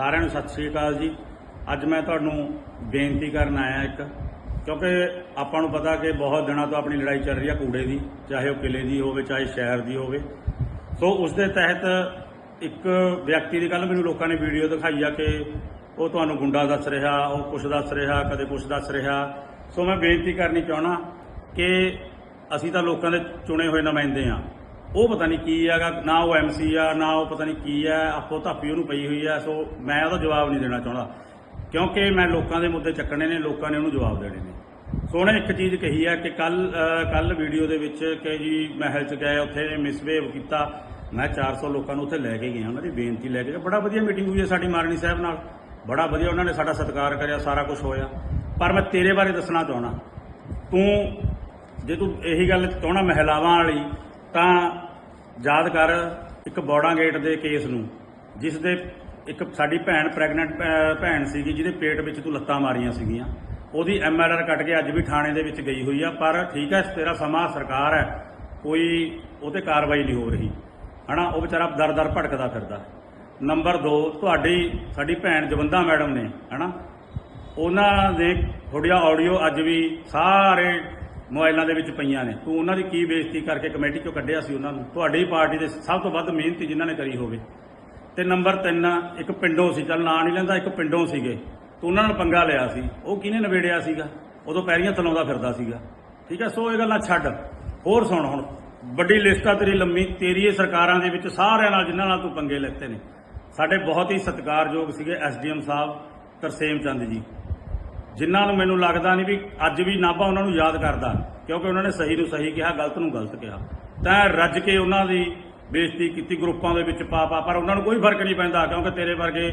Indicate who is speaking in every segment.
Speaker 1: ਸਾਰਿਆਂ ਨੂੰ ਸਤਿ ਸ੍ਰੀ ਅਕਾਲ ਜੀ। ਅੱਜ ਮੈਂ ਤੁਹਾਨੂੰ ਬੇਨਤੀ ਕਰਨ ਆਇਆ ਇੱਕ, ਕਿਉਂਕਿ ਆਪਾਂ ਨੂੰ ਪਤਾ ਕਿ ਬਹੁਤ ਦਿਨਾਂ ਤੋਂ ਆਪਣੀ ਲੜਾਈ ਚੱਲ ਰਹੀ ਹੈ ਕੂੜੇ ਦੀ, ਚਾਹੇ ਉਹ ਕਿਲੇ ਦੀ ਹੋਵੇ, ਚਾਹੇ ਸ਼ਹਿਰ ਦੀ ਹੋਵੇ। ਸੋ ਉਸ ਦੇ ਤਹਿਤ ਇੱਕ ਵਿਅਕਤੀ ਦੀ ਗੱਲ ਮੈਨੂੰ ਲੋਕਾਂ ਨੇ ਵੀਡੀਓ ਦਿਖਾਈ ਆ ਕਿ ਉਹ ਤੁਹਾਨੂੰ ਗੁੰਡਾ ਦੱਸ ਰਿਹਾ, ਉਹ ਕੁਛ ਦੱਸ ਰਿਹਾ, ਕਦੇ ਕੁਛ ਦੱਸ ਰਿਹਾ। ਸੋ ਮੈਂ ਬੇਨਤੀ ਕਰਨੀ ਚਾਹਣਾ ਕਿ ਅਸੀਂ ਤਾਂ ਲੋਕਾਂ ਦੇ ਚੁਣੇ ਹੋਏ ਨੁਮਾਇੰਦੇ ਆ ਉਹ ਪਤਾ ਨਹੀਂ ਕੀ ਹੈਗਾ, ਨਾ ਉਹ ਐਮਸੀ ਆ, ਨਾ ਉਹ ਪਤਾ ਨਹੀਂ ਕੀ ਹੈ ਆਪੋ ਧਾਪੀ ਉਹਨੂੰ ਪਈ ਹੋਈ ਹੈ, ਸੋ ਮੈਂ ਉਹਦਾ ਜਵਾਬ ਨਹੀਂ ਦੇਣਾ ਚਾਹੁੰਦਾ। ਕਿਉਂਕਿ ਮੈਂ ਲੋਕਾਂ ਦੇ ਮੁੱਦੇ ਚੱਕਣੇ ਨੇ, ਲੋਕਾਂ ਨੇ ਉਹਨੂੰ ਜਵਾਬ ਦੇਣੇ ਨੇ। ਸੋ ਉਹਨੇ ਇੱਕ ਚੀਜ਼ ਕਹੀ ਹੈ ਕਿ ਕੱਲ ਕੱਲ ਵੀਡੀਓ ਦੇ ਵਿੱਚ ਕਿ ਜੀ ਮਹਿਲ ਚ ਗਏ, ਉੱਥੇ ਮਿਸਬਿਹੇਵ ਕੀਤਾ। ਮੈਂ 400 ਲੋਕਾਂ ਨੂੰ ਉੱਥੇ ਲੈ ਕੇ ਗਿਆ, ਉਹਨਾਂ ਦੀ ਬੇਨਤੀ ਲੈ ਕੇ ਗਿਆ। ਬੜਾ ਵਧੀਆ ਮੀਟਿੰਗ ਹੋਈ ਹੈ ਸਾਡੀ ਮਾਰਨੀ ਸਾਹਿਬ ਨਾਲ। ਬੜਾ ਵਧੀਆ ਉਹਨਾਂ ਨੇ ਸਾਡਾ ਸਤਿਕਾਰ ਕਰਿਆ, ਸਾਰਾ ਕੁਝ ਹੋਇਆ। ਪਰ ਮੈਂ ਤੇਰੇ ਬਾਰੇ ਦੱਸਣਾ ਚਾਹਣਾ ਤੂੰ, ਜੇ ਤੂੰ ਇਹੀ ਗੱਲ ਚਾਹਣਾ ਮਹਿਲਾਵਾਂ ਵਾਲੀ ਤਾਂ ਯਾਦ ਕਰ ਇੱਕ ਬੋੜਾ ਗੇਟ ਦੇ ਕੇਸ ਨੂੰ, ਜਿਸ ਦੇ ਇੱਕ ਸਾਡੀ ਭੈਣ ਪ੍ਰੈਗਨੈਂਟ ਭੈਣ ਸੀਗੀ, ਜਿਹਦੇ ਪੇਟ ਵਿੱਚ ਤੂੰ ਲੱਤਾਂ ਮਾਰੀਆਂ ਸੀਗੀਆਂ। ਉਹਦੀ ਐਮਐਲਆਰ ਕੱਟ ਕੇ ਅੱਜ ਵੀ ਥਾਣੇ ਦੇ ਵਿੱਚ ਗਈ ਹੋਈ ਆ, ਪਰ ਠੀਕ ਹੈ, ਤੇਰਾ ਸਮਾਂ ਸਰਕਾਰ ਹੈ, ਕੋਈ ਉਹ ਤੇ ਕਾਰਵਾਈ ਨਹੀਂ ਹੋ ਰਹੀ। ਹਨਾ, ਉਹ ਵਿਚਾਰਾ ਦਰ ਦਰ ਭਟਕਦਾ ਫਿਰਦਾ। ਨੰਬਰ 2 ਤੁਹਾਡੀ, ਸਾਡੀ ਭੈਣ ਜਵੰਦਾ ਮੈਡਮ ਨੇ, ਹਨਾ, ਉਹਨਾਂ ਦੇ ਤੁਹਾਡੀਆਂ ਆਡੀਓ ਅੱਜ ਵੀ ਸਾਰੇ ਮੋਬਾਈਲਾਂ ਦੇ ਵਿੱਚ ਪਈਆਂ ਨੇ। ਤੂੰ ਉਹਨਾਂ ਦੀ ਕੀ ਬੇਇੱਜ਼ਤੀ ਕਰਕੇ ਕਮੇਟੀ ਚੋਂ ਕੱਢਿਆ ਸੀ ਉਹਨਾਂ ਨੂੰ? ਤੁਹਾਡੀ ਪਾਰਟੀ ਦੇ ਸਭ ਤੋਂ ਵੱਧ ਮਿਹਨਤੀ ਜਿਨ੍ਹਾਂ ਨੇ ਕਰੀ ਹੋਵੇ। ਤੇ ਨੰਬਰ 3 ਇੱਕ ਪਿੰਡੋਂ ਸੀ। ਚੱਲ ਨਾਂ ਨਹੀਂ ਲੈਂਦਾ, ਇੱਕ ਪਿੰਡੋਂ ਸੀਗੇ। ਤੂੰ ਉਹਨਾਂ ਨਾਲ ਪੰਗਾ ਲਿਆ ਸੀ। ਉਹ ਕਿਹਨੇ ਨਵੇੜਿਆ ਸੀਗਾ? ਉਦੋਂ ਪੈਰੀਆਂ ਤਲਾਉਂਦਾ ਫਿਰਦਾ ਸੀਗਾ। ਠੀਕ ਹੈ, ਸੋ ਇਹ ਗੱਲਾਂ ਛੱਡ। ਹੋਰ ਸੁਣ ਹੁਣ। ਵੱਡੀ ਲਿਸਟ ਆ ਤੇਰੀ ਲੰਮੀ। ਤੇਰੀ ਇਹ ਸਰਕਾਰਾਂ ਦੇ ਵਿੱਚ ਸਾਰਿਆਂ ਨਾਲ ਜਿਨ੍ਹਾਂ ਨਾਲ ਤੂੰ ਪੰਗੇ ਲੈਤੇ ਨੇ। ਸਾਡੇ ਬਹੁਤ ਹੀ ਸਤਿਕਾਰਯੋਗ ਸੀਗੇ ਐਸਡੀਐਮ ਸਾਹਿਬ, ਤਰਸੇਮ ਚੰਦ ਜੀ। ਜਿਨ੍ਹਾਂ ਨੂੰ ਮੈਨੂੰ ਲੱਗਦਾ ਨਹੀਂ ਵੀ ਅੱਜ ਵੀ ਨਾਭਾ ਉਹਨਾਂ ਨੂੰ ਯਾਦ ਕਰਦਾ, ਕਿਉਂਕਿ ਉਹਨਾਂ ਨੇ ਸਹੀ ਨੂੰ ਸਹੀ ਕਿਹਾ, ਗਲਤ ਨੂੰ ਗਲਤ ਕਿਹਾ। ਤਾਂ ਰੱਜ ਕੇ ਉਹਨਾਂ ਦੀ ਬੇਇੱਜ਼ਤੀ ਕੀਤੀ, ਗਰੁੱਪਾਂ ਦੇ ਵਿੱਚ ਪਾ ਪਾ ਪਰ ਉਹਨਾਂ ਨੂੰ ਕੋਈ ਫ਼ਰਕ ਨਹੀਂ ਪੈਂਦਾ, ਕਿਉਂਕਿ ਤੇਰੇ ਵਰਗੇ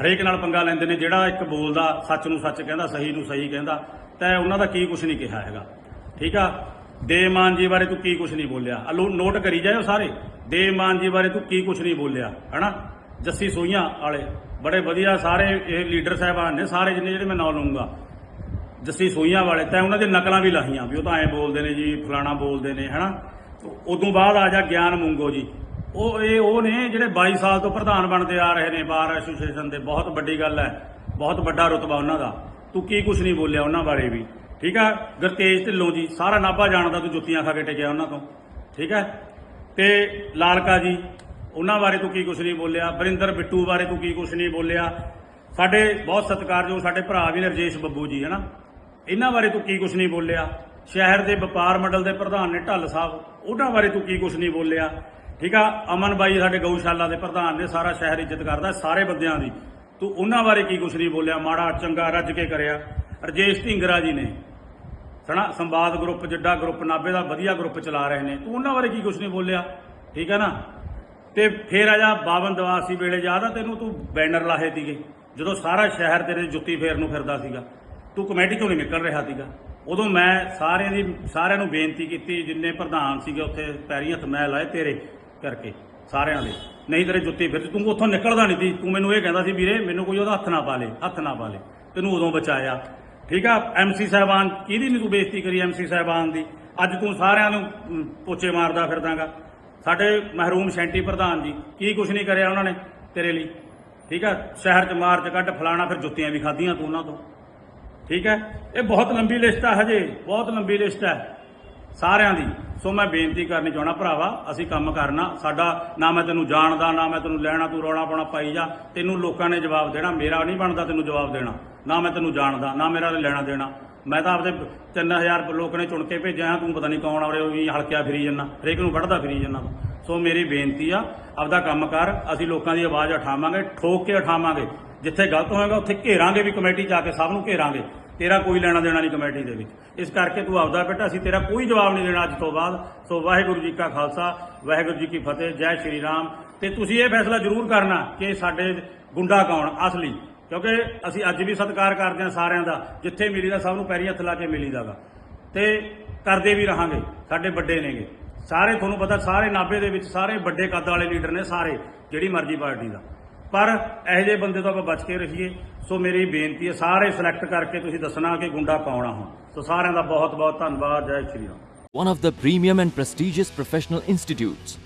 Speaker 1: ਹਰੇਕ ਨਾਲ ਪੰਗਾ ਲੈਂਦੇ ਨੇ, ਜਿਹੜਾ ਇੱਕ ਬੋਲਦਾ, ਸੱਚ ਨੂੰ ਸੱਚ ਕਹਿੰਦਾ, ਸਹੀ ਨੂੰ ਸਹੀ ਕਹਿੰਦਾ, ਤਾਂ ਉਹਨਾਂ ਦਾ ਕੀ ਕੁਝ ਨਹੀਂ ਕਿਹਾ ਹੈਗਾ। ਠੀਕ ਆ? ਦੇਮਾਨ ਜੀ ਬਾਰੇ ਤੂੰ ਕੀ ਕੁਝ ਨਹੀਂ ਬੋਲਿਆ? ਆ ਲੋ ਨੋਟ ਕਰੀ ਜਾਇਓ ਸਾਰੇ। ਦੇਮਾਨ ਜੀ ਬਾਰੇ ਤੂੰ ਕੀ ਕੁਝ ਨਹੀਂ ਬੋਲਿਆ, ਹਨਾ? ਜੱਸੀ ਸੋਈਆਂ ਵਾਲੇ। ਬੜੇ ਵਧੀਆ ਸਾਰੇ ਇਹ ਲੀਡਰ ਸਾਹਿਬਾਨ ਨੇ, ਸਾਰੇ ਜਿੰਨੇ ਜਿਹੜੇ ਮੈਂ ਨਾਂ ਲਵਾਂਗਾ ਜੱਸੀ ਸੋਈਆਂ ਵਾਲੇ, ਤਾਂ ਉਹਨਾਂ ਦੇ ਨਕਲਾਂ ਵੀ ਲਾਹੀਆਂ ਵੀ ਉਹ ਤਾਂ ਐਂ ਬੋਲਦੇ ਨੇ ਜੀ, ਫਲਾਣਾ ਬੋਲਦੇ ਨੇ, ਹਨਾ? ਉਦੋਂ ਬਾਅਦ ਆ ਜਾ ਗਿਆਨ ਮੁੰਗੋ ਜੀ। ਉਹ, ਇਹ ਉਹ ਨੇ ਜਿਹੜੇ 22 ਸਾਲ ਤੋਂ ਪ੍ਰਧਾਨ ਬਣਦੇ ਆ ਰਹੇ ਨੇ ਬਾਰ ਐਸੋਸੀਏਸ਼ਨ ਦੇ, ਬਹੁਤ ਵੱਡੀ ਗੱਲ ਹੈ, ਬਹੁਤ ਵੱਡਾ ਰੁਤਬਾ ਉਹਨਾਂ ਦਾ। ਤੂੰ ਕੀ ਕੁਝ ਨਹੀਂ ਬੋਲਿਆ ਉਹਨਾਂ ਬਾਰੇ ਵੀ, ਠੀਕ ਆ? ਗੁਰਤੇਜ ਢਿੱਲੋਂ ਜੀ, ਸਾਰਾ ਨਾਭਾ ਜਾਣਦਾ ਤੂੰ ਜੁੱਤੀਆਂ ਖਾ ਕੇ ਟਿਕਿਆ ਉਹਨਾਂ ਤੋਂ, ਠੀਕ ਹੈ? ਤੇ ਲਾਲਕਾ ਜੀ ਉਹਨਾਂ ਬਾਰੇ ਤੂੰ ਕੀ ਕੁਝ ਨਹੀਂ ਬੋਲਿਆ? ਵਰਿੰਦਰ ਬਿੱਟੂ ਬਾਰੇ ਤੂੰ ਕੀ ਕੁਝ ਨਹੀਂ ਬੋਲਿਆ? ਸਾਡੇ ਬਹੁਤ ਸਤਿਕਾਰਯੋਗ ਸਾਡੇ ਭਰਾ ਵੀ ਨੇ ਰਜੇਸ਼ ਬੱਬੂ ਜੀ, ਹਨਾ? ਇਹਨਾਂ ਬਾਰੇ ਤੂੰ ਕੀ ਕੁਝ ਨਹੀਂ ਬੋਲਿਆ? ਸ਼ਹਿਰ ਦੇ ਵਪਾਰ ਮੰਡਲ ਦੇ ਪ੍ਰਧਾਨ ਨੇ ਢੱਲ ਸਾਹਿਬ, ਉਹਨਾਂ ਬਾਰੇ ਤੂੰ ਕੀ ਕੁਝ ਨਹੀਂ ਬੋਲਿਆ? ਠੀਕ ਆ? ਅਮਨ ਬਾਈ ਸਾਡੇ ਗਊਸ਼ਾਲਾ ਦੇ ਪ੍ਰਧਾਨ ਨੇ ਸਾਰਾ ਸ਼ਹਿਰ ਇੱਜ਼ਤ ਕਰਦਾ, ਸਾਰੇ ਬੰਦਿਆਂ ਦੀ। ਤੂੰ ਉਹਨਾਂ ਬਾਰੇ ਕੀ ਕੁਝ ਨਹੀਂ ਬੋਲਿਆ? ਮਾੜਾ, ਚੰਗਾ ਰੱਜ ਕੇ ਕਰਿਆ। ਰਜੇਸ਼ ਢਿੰਗਰਾ ਜੀ ਨੇ। ਸਣਾ ਸੰਵਾਦ ਗਰੁੱਪ, ਜਿੱਡਾ ਗਰੁੱਪ ਨਾਬੇ ਦਾ ਵਧੀਆ ਗਰੁੱਪ ਚਲਾ ਰਹੇ ਨੇ। ਤੂੰ ਉਹਨਾਂ ਬਾਰੇ ਕੀ ਕੁਝ ਨਹੀਂ ਬੋਲਿਆ? ਠੀਕ ਹੈ ਨਾ? ਤੇ ਫੇਰ ਆ ਜਾ ਬਾਵਨ ਦਵਾਸੀ ਵੇਲੇ ਯਾਦ ਆ ਤੈਨੂੰ, ਤੂੰ ਬੈਨਰ ਲਾਹੇ ਸੀਗੇ। ਜਦੋਂ ਸਾਰਾ ਸ਼ਹਿਰ ਤੇਰੇ ਜੁੱਤੀ ਫੇਰ ਨੂੰ ਫਿਰਦਾ ਸੀਗਾ। ਤੂੰ ਕਮੇਟੀ ਚੋਂ ਨਹੀਂ ਨਿਕਲ ਰਿਹਾ ਸੀਗਾ। ਉਦੋਂ ਮੈਂ ਸਾਰਿਆਂ ਦੀ, ਸਾਰਿਆਂ ਨੂੰ ਬੇਨਤੀ ਕੀਤੀ, ਜਿੰਨੇ ਪ੍ਰਧਾਨ ਸੀਗੇ ਉੱਥੇ ਪੈਰੀ ਹੱਥ ਮੈਂ ਲਾਏ ਤੇਰੇ ਕਰਕੇ, ਸਾਰਿਆਂ ਦੇ। ਨਹੀਂ ਤੇਰੇ ਜੁੱਤੀ ਫਿਰ ਤੂੰ ਉੱਥੋਂ ਨਿਕਲਦਾ ਨਹੀਂ ਸੀ। ਤੂੰ ਮੈਨੂੰ ਇਹ ਕਹਿੰਦਾ ਸੀ, ਵੀਰੇ, ਮੈਨੂੰ ਕੋਈ ਉਹਦਾ ਹੱਥ ਨਾ ਪਾ ਲੇ, ਹੱਥ ਨਾ ਪਾ ਲੇ। ਤੈਨੂੰ ਉਦੋਂ ਬਚਾਇਆ। ਠੀਕ ਆ ਐਮਸੀ ਸਾਹਿਬਾਨ, ਕਿਹਦੀ ਨਹੀਂ ਤੂੰ ਬੇਇੱਜ਼ਤੀ ਕਰੀ ਐਮਸੀ ਸਾਹਿਬਾਨ ਦੀ? ਅੱਜ ਤੂੰ ਸਾਰਿਆਂ ਨੂੰ ਪੋਚੇ ਮਾਰਦਾ ਫਿਰਦਾਗਾ। ਸਾਡੇ ਮਹਿਰੂਮ ਸ਼ੈਂਟੀ ਪ੍ਰਧਾਨ ਜੀ, ਕੀ ਕੁਛ ਨਹੀਂ ਕਰਿਆ ਉਹਨਾਂ ਨੇ ਤੇਰੇ ਲਈ? ਠੀਕ ਹੈ ਸ਼ਹਿਰ ਚ ਮਾਰ ਚ ਕੱਢ, ਫਲਾਣਾ ਫਿਰ ਜੁੱਤੀਆਂ ਵੀ ਖਾਧੀਆਂ ਤੂੰ ਉਹਨਾਂ ਤੋਂ। ਠੀਕ ਹੈ? ਇਹ ਬਹੁਤ ਲੰਬੀ ਲਿਸਟ ਹੈ ਹਜੇ, ਬਹੁਤ ਲੰਬੀ ਲਿਸਟ ਹੈ ਸਾਰਿਆਂ ਦੀ। ਸੋ ਮੈਂ ਬੇਨਤੀ ਕਰਨੀ ਚਾਹਣਾ ਭਰਾਵਾ, ਅਸੀਂ ਕੰਮ ਕਰਨਾ, ਸਾਡਾ ਨਾ ਮੈਂ ਤੈਨੂੰ ਜਾਣਦਾ, ਨਾ ਮੈਂ ਤੈਨੂੰ ਲੈਣਾ, ਤੂੰ ਰੌਲਾ ਪਾਉਣਾ, ਪਾਈ ਜਾ। ਤੈਨੂੰ ਲੋਕਾਂ ਨੇ ਜਵਾਬ ਦੇਣਾ, ਮੇਰਾ ਨਹੀਂ ਬਣਦਾ ਤੈਨੂੰ ਜਵਾਬ ਦੇਣਾ। ਨਾ ਮੈਂ ਤੈਨੂੰ ਜਾਣਦਾ, ਨਾ ਮੇਰਾ ਲੈਣਾ ਦੇਣਾ। ਮੈਂ ਤਾਂ ਆਪਦੇ 3000 ਲੋਕ ਨੇ ਚੁਣ ਕੇ ਭੇਜਿਆ, ਤੂੰ ਪਤਾ ਨਹੀਂ ਕੌਣ ਆ ਵੀ ਹਲਕਿਆ ਫਿਰੀ ਜੰਨਾ ਹਰੇਕ ਨੂੰ ਵੱਢਦਾ ਫਿਰੀ ਜੰਨਾ ਸੋ ਮੇਰੀ ਬੇਨਤੀ ਆ, ਆਪਦਾ ਕੰਮ ਕਰ, ਅਸੀਂ ਲੋਕਾਂ ਦੀ ਆਵਾਜ਼ ਉਠਾਵਾਂਗੇ, ਠੋਕ ਕੇ ਉਠਾਵਾਂਗੇ। ਜਿੱਥੇ ਗਲਤ ਹੋਏਗਾ, ਉੱਥੇ ਘੇਰਾਂਗੇ ਵੀ ਕਮੇਟੀ ਜਾ ਕੇ, ਸਭ ਨੂੰ ਘੇਰਾਂਗੇ। ਤੇਰਾ ਕੋਈ ਲੈਣਾ ਦੇਣਾ ਨਹੀਂ ਕਮੇਟੀ ਦੇ ਵਿੱਚ। ਇਸ ਕਰਕੇ ਤੂੰ ਆਪਦਾ ਬੇਟਾ, ਅਸੀਂ ਤੇਰਾ ਕੋਈ ਜਵਾਬ ਨਹੀਂ ਦੇਣਾ ਅੱਜ ਤੋਂ ਬਾਅਦ। ਸੋ ਵਾਹਿਗੁਰੂ ਜੀ ਕਾ ਖਾਲਸਾ, ਵਾਹਿਗੁਰੂ ਜੀ ਕੀ ਫਤਿਹ, ਜੈ ਸ਼੍ਰੀ ਰਾਮ। ਤੇ ਤੁਸੀਂ ਇਹ ਫੈਸਲਾ ਜ਼ਰੂਰ ਕਰਨਾ ਕਿ ਸਾਡੇ ਗੁੰਡਾ ਕੌਣ, ਅਸਲੀ। ਕਿਉਂਕਿ ਅਸੀਂ ਅੱਜ ਵੀ ਸਤਿਕਾਰ ਕਰਦੇ ਹਾਂ ਸਾਰਿਆਂ ਦਾ, ਜਿੱਥੇ ਮਿਲੀਦਾ ਸਭ ਨੂੰ ਪੈਰੀ ਹੱਥ ਲਾ ਕੇ ਮਿਲੀਦਾਗਾ। ਤੇ ਕਰਦੇ ਵੀ ਰਹਾਂਗੇ, ਸਾਡੇ ਵੱਡੇ ਨੇਗੇ। ਸਾਰੇ ਤੁਹਾਨੂੰ ਪਤਾ, ਸਾਰੇ ਨਾਭੇ ਦੇ ਵਿੱਚ ਸਾਰੇ ਵੱਡੇ ਕੱਦ ਵਾਲੇ ਲੀਡਰ ਨੇ ਸਾਰੇ, ਜਿਹੜੀ ਮਰਜ਼ੀ ਪਾਰਟੀ ਦਾ। ਪਰ ਇਹੋ ਜਿਹੇ ਬੰਦੇ ਤੋਂ ਆਪਾਂ ਬਚ ਕੇ ਰਹੀਏ। ਸੋ ਮੇਰੀ ਬੇਨਤੀ ਹੈ, ਸਾਰੇ ਸਿਲੈਕਟ ਕਰਕੇ ਤੁਸੀਂ ਦੱਸਣਾ ਕਿ ਗੁੰਡਾ ਕੌਣ ਆ ਹੁਣ। ਸੋ ਸਾਰਿਆਂ ਦਾ ਬਹੁਤ ਬਹੁਤ ਧੰਨਵਾਦ, Jai Shri Ram.
Speaker 2: One of the premium and prestigious professional institutes